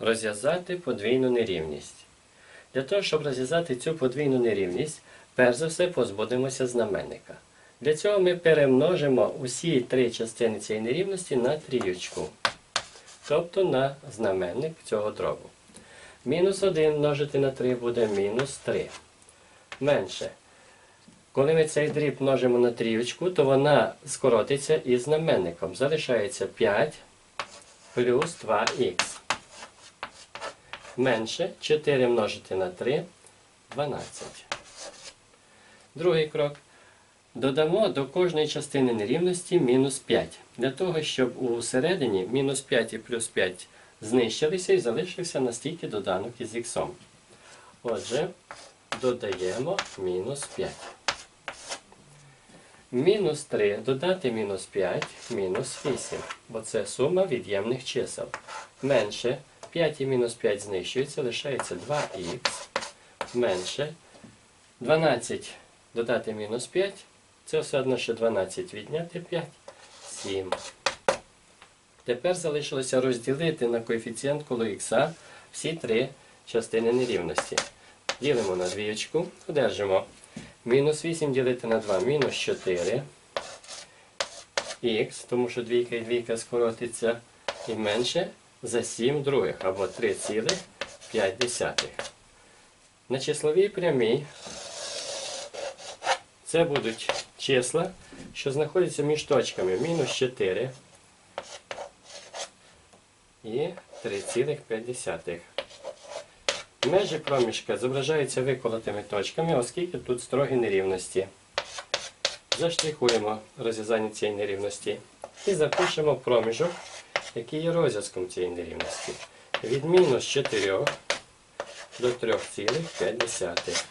Розв'язати подвійну нерівність. Для того, щоб розв'язати цю подвійну нерівність, перш за все позбудемося знаменника. Для цього ми перемножимо усі три частини цієї нерівності на трієчку, тобто на знаменник цього дробу. Мінус 1 множити на 3 буде мінус 3. Менше. Коли ми цей дріб множимо на трієчку, то вона скоротиться із знаменником. Залишається 5 плюс 2х. Менше 4 множити на 3 12. Другий крок. Додамо до кожної частини нерівності мінус 5. Для того, щоб у середині мінус 5 і плюс 5 знищилися і залишився настільки доданок із х. Отже, додаємо мінус 5. Мінус 3 додати мінус 5, мінус 8. Бо це сума від'ємних чисел. Менше 5 і мінус 5 знищується, лишається 2х. Менше 12 додати мінус 5. Це все одно, що 12 відняти 5, 7. Тепер залишилося розділити на коефіцієнт коло х всі три частини нерівності. Ділимо на двієчку, одержимо мінус 8 ділити на 2, мінус 4 х, тому що двійка і двійка скоротиться, і менше за 7 других, або 3,5. На числовій прямій це будуть числа, що знаходяться між точками мінус 4 і 3,5. Межі проміжка зображаються виколотими точками, оскільки тут строгі нерівності. Заштрихуємо розв'язання цієї нерівності і запишемо проміжок, який є розв'язком цієї нерівності. Від мінус 4 до 3,5.